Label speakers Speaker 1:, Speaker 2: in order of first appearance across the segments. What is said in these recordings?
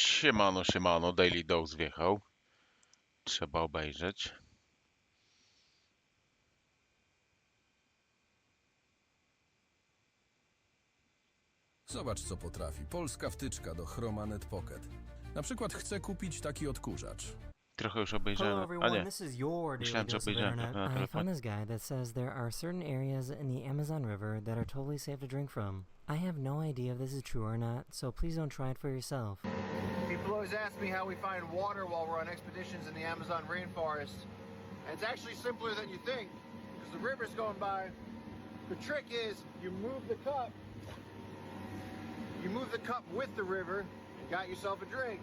Speaker 1: Siemano, siemano, Daily Dose wjechał. Trzeba obejrzeć.
Speaker 2: Zobacz, co potrafi. Polska wtyczka do Chromanet Pocket. Na przykład chcę kupić taki odkurzacz.
Speaker 1: Trochę już
Speaker 3: Hello
Speaker 1: obejrzałem. A
Speaker 3: everyone,
Speaker 1: nie,
Speaker 3: this is your daily
Speaker 1: Myślałem, że obejrzałem
Speaker 3: internet.
Speaker 4: I found this guide that says there are certain areas in the Amazon River that are totally safe to drink from. I have no idea if this is true or not, so please don't try it for yourself.
Speaker 5: People always ask me how we find water while we're on expeditions in the Amazon rainforest. And it's actually simpler than you think, because the river's going by. The trick is you move the cup, you move the cup with the river, and got yourself a drink.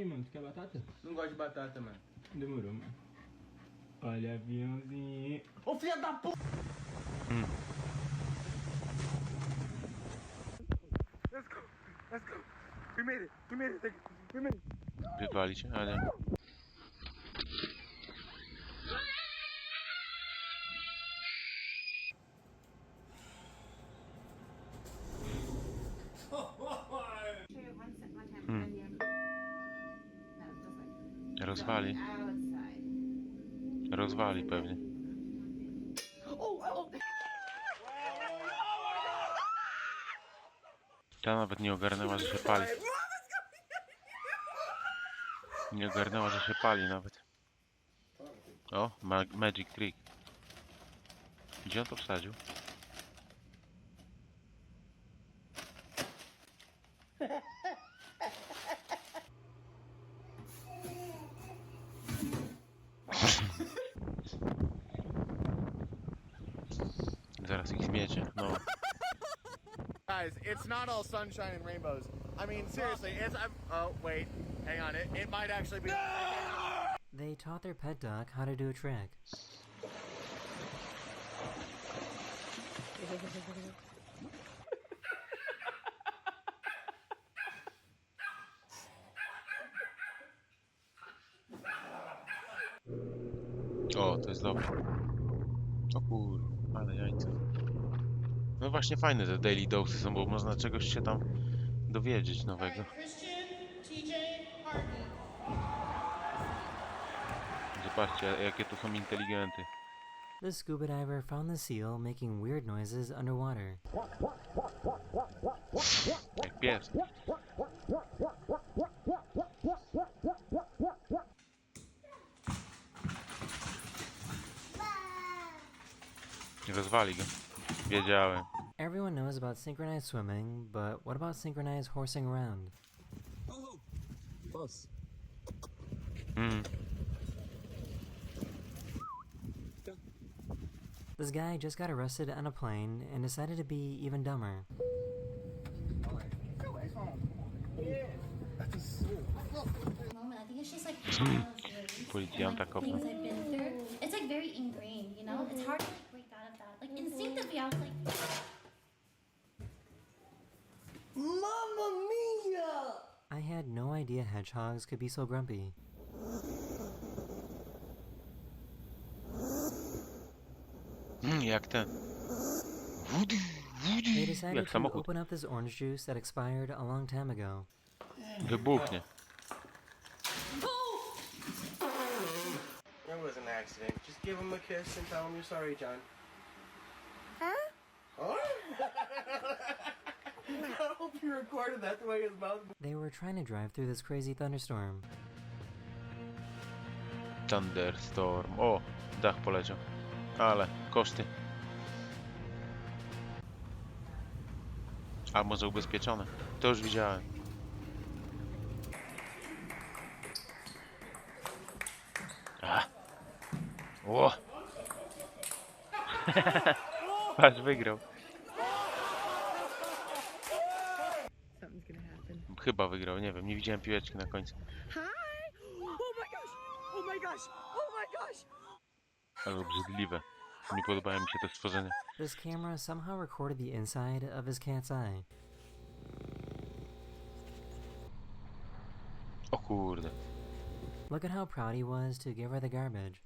Speaker 6: Aí, mano, tu quer batata? Não gosto de batata, mano. Demorou, mano. Olha, aviãozinho. Ô, filha da puta!
Speaker 5: Let's go, let's go. We made it, we made it, we made it.
Speaker 1: wywalić, ale... Rozwali. Rozwali pewnie. Ta nawet nie ogarnęła, że się pali. Nie ogarnęła, że się pali nawet. O, ma magic trick. Gdzie on to wsadził? Zaraz ich zmiecie. No,
Speaker 5: Guys, it's not all sunshine and rainbows. I mean, seriously, it's. I'm, oh, wait, hang on. It, it might actually be.
Speaker 4: They taught their pet duck how to do a trick.
Speaker 1: O, to jest dobre. O kur... ale jajce. No właśnie fajne te daily dosy są, bo można czegoś się tam dowiedzieć nowego. Zobaczcie, jakie tu są inteligenty.
Speaker 4: The scuba diver found the seal making weird noises underwater.
Speaker 1: Rozwali go. Wiedziałem.
Speaker 4: Everyone knows about synchronized swimming, but what about synchronized horsing around?
Speaker 2: Boss.
Speaker 1: Mm.
Speaker 4: This guy just got arrested on a plane and decided to be even dumber.
Speaker 7: Moment. I think it's just like all of those,
Speaker 1: Policjanta
Speaker 7: like,
Speaker 1: kopnął.
Speaker 7: things I've been through. It's like very ingrained, you know. It's hard to like break out of that. Like instinctively, I was like,
Speaker 4: I had no idea hedgehogs could be so grumpy.
Speaker 1: Mm, jak ten.
Speaker 4: They decided
Speaker 1: Jak
Speaker 4: to
Speaker 1: samochód.
Speaker 4: open up this orange juice that expired a long time ago.
Speaker 1: Wybuchnie.
Speaker 6: That was an accident. Just give him a kiss and tell him you're sorry, John. Hope you recorded that the way his mouth.
Speaker 4: They were trying to drive through this crazy thunderstorm.
Speaker 1: Thunderstorm. O, dach poleciał. Ale, koszty. A może ubezpieczone? To już widziałem. A. O! Patrz, wygrał. Chyba wygrał, nie wiem, nie widziałem piłeczki na końcu.
Speaker 8: Hi! Oh my gosh! Oh my gosh! Oh my gosh!
Speaker 1: Ale obrzydliwe. Nie podobają mi się te stworzenia.
Speaker 4: This camera somehow recorded the inside of his cat's eye.
Speaker 1: O kurde.
Speaker 4: Look at how proud he was to give her the garbage.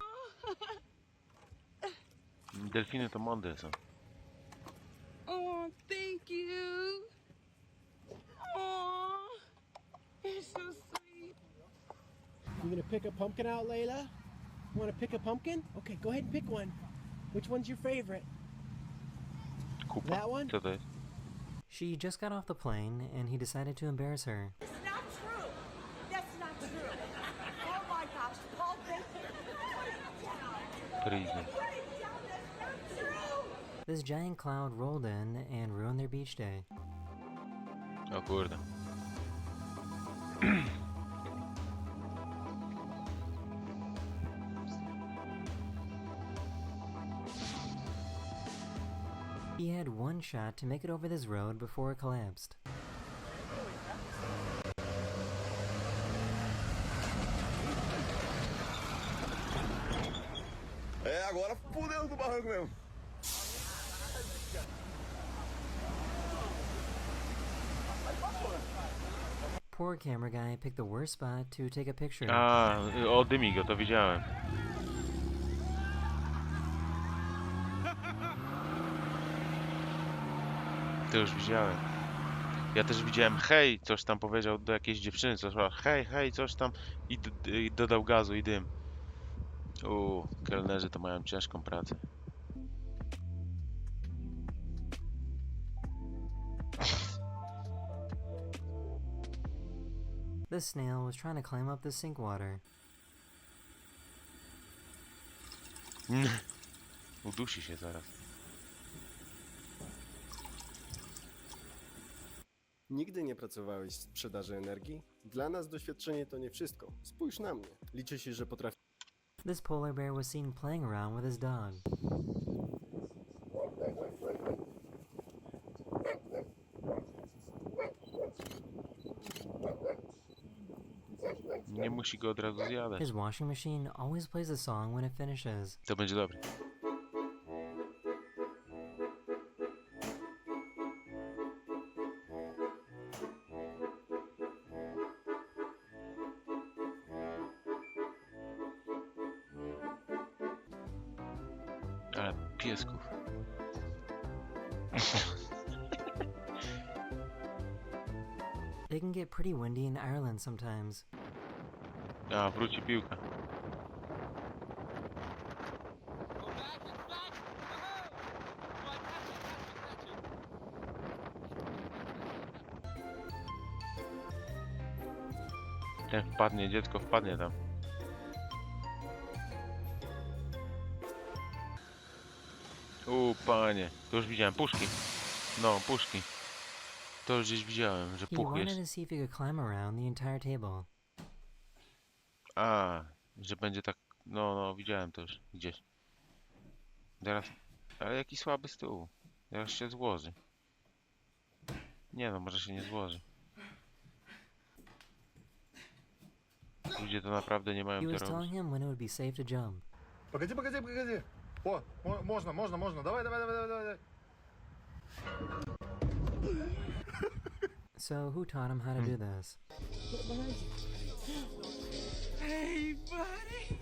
Speaker 1: Delfiny to mądre są.
Speaker 8: Oh, thank you.
Speaker 3: You gonna pick a pumpkin out, Layla? Want to pick a pumpkin? Okay, go ahead and pick one. Which one's your favorite?
Speaker 1: Kupa.
Speaker 3: That one?
Speaker 1: Co to jest?
Speaker 4: She just got off the plane, and he decided to embarrass her.
Speaker 8: It's not true. That's not true. Oh my gosh, Paul, thank you. Put it down. That's not true.
Speaker 4: This giant cloud rolled in and ruined their beach day.
Speaker 1: O kurde.
Speaker 4: He had one shot to make it over this road before it collapsed.
Speaker 9: É, agora fudeu do barranco mesmo.
Speaker 4: Poor camera guy picked the worst spot to take a picture.
Speaker 1: A, ah, o Dymigo, to widziałem. To już widziałem. Ja też widziałem hej, coś tam powiedział do jakiejś dziewczyny, coś hej, hej, coś tam i, i dodał gazu i dym. U, kelnerzy to mają ciężką pracę.
Speaker 4: This snail was trying to climb up the sink water.
Speaker 1: Udusi się zaraz.
Speaker 9: Nigdy nie pracowałeś w sprzedaży energii? Dla nas doświadczenie to nie wszystko. Spójrz na mnie. Liczy się, że potrafię
Speaker 4: This polar bear was seen playing around with his dog.
Speaker 1: Nie musi go od razu zjadać.
Speaker 4: His washing machine always plays a song when it finishes.
Speaker 1: To będzie dobre. Piesków.
Speaker 4: It can get pretty windy in Ireland sometimes.
Speaker 1: A, wróci piłka. Ten wpadnie, dziecko wpadnie tam. U, panie. To już widziałem. Puszki. No, puszki. To już gdzieś widziałem, że
Speaker 4: He
Speaker 1: puch
Speaker 4: wanted
Speaker 1: jest.
Speaker 4: to see if he could climb around the entire table.
Speaker 1: A, że będzie tak. No, no, widziałem to już gdzieś. Teraz. Ale jaki słaby stół. Teraz się złoży. Nie no, może się nie złoży. Ludzie to naprawdę nie mają
Speaker 4: He
Speaker 1: to
Speaker 4: was telling
Speaker 1: robić.
Speaker 4: him when it would be safe to jump.
Speaker 5: Погоди, погоди, погоди. О, мо- можно, можно, можно. Давай, давай, давай, давай, давай.
Speaker 4: So, who taught him how to do this?
Speaker 8: Hey, buddy.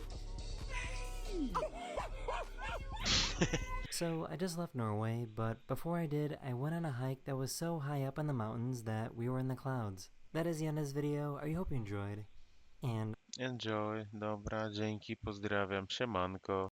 Speaker 4: So, I just left Norway, but before I did, I went on a hike that was so high up in the mountains that we were in the clouds. That is the end of this video. I hope you enjoyed. And
Speaker 1: Enjoy. Dobra, dzięki, pozdrawiam. Siemanko.